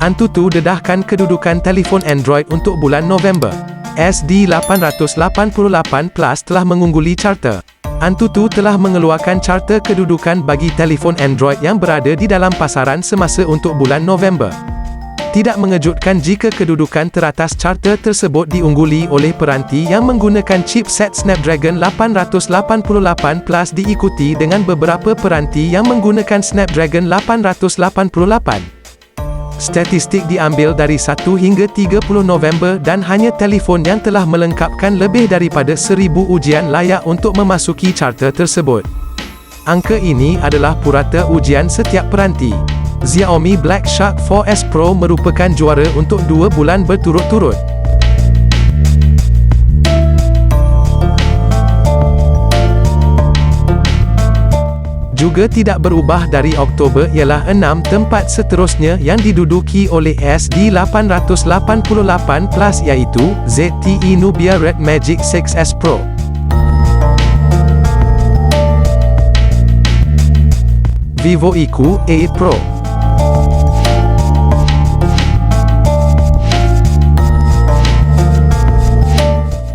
Antutu dedahkan kedudukan telefon Android untuk bulan November. SD888 Plus telah mengungguli carta. Antutu telah mengeluarkan carta kedudukan bagi telefon Android yang berada di dalam pasaran semasa untuk bulan November. Tidak mengejutkan jika kedudukan teratas carta tersebut diungguli oleh peranti yang menggunakan chipset Snapdragon 888 Plus diikuti dengan beberapa peranti yang menggunakan Snapdragon 888. Statistik diambil dari 1 hingga 30 November dan hanya telefon yang telah melengkapkan lebih daripada 1000 ujian layak untuk memasuki carta tersebut. Angka ini adalah purata ujian setiap peranti. Xiaomi Black Shark 4S Pro merupakan juara untuk 2 bulan berturut-turut. Juga tidak berubah dari Oktober ialah enam tempat seterusnya yang diduduki oleh SD888 Plus iaitu ZTE Nubia Red Magic 6S Pro. Vivo EQ 8 Pro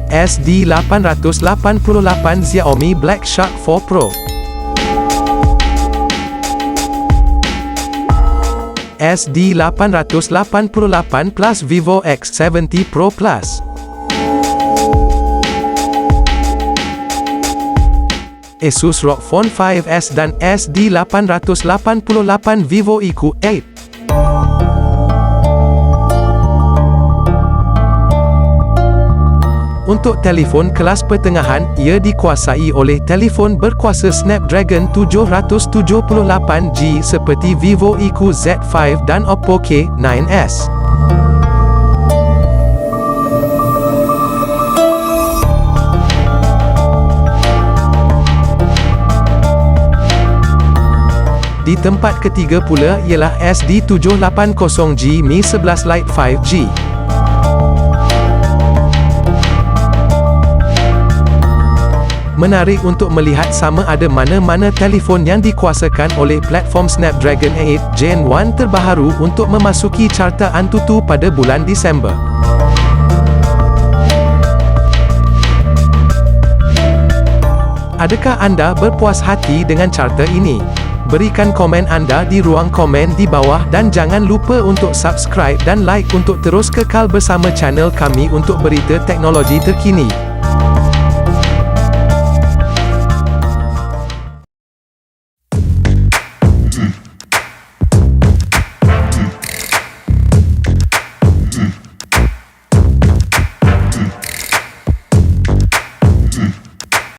SD888 Xiaomi Black Shark 4 Pro SD888 Plus Vivo X70 Pro Plus. Asus ROG Phone 5S dan SD888 Vivo EQ8. Untuk telefon kelas pertengahan, ia dikuasai oleh telefon berkuasa Snapdragon 778G seperti Vivo EQ Z5 dan Oppo K9s. Di tempat ketiga pula ialah SD780G Mi 11 Lite 5G. Menarik untuk melihat sama ada mana-mana telefon yang dikuasakan oleh platform Snapdragon 8 Gen 1 terbaharu untuk memasuki carta Antutu pada bulan Disember. Adakah anda berpuas hati dengan carta ini? Berikan komen anda di ruang komen di bawah dan jangan lupa untuk subscribe dan like untuk terus kekal bersama channel kami untuk berita teknologi terkini.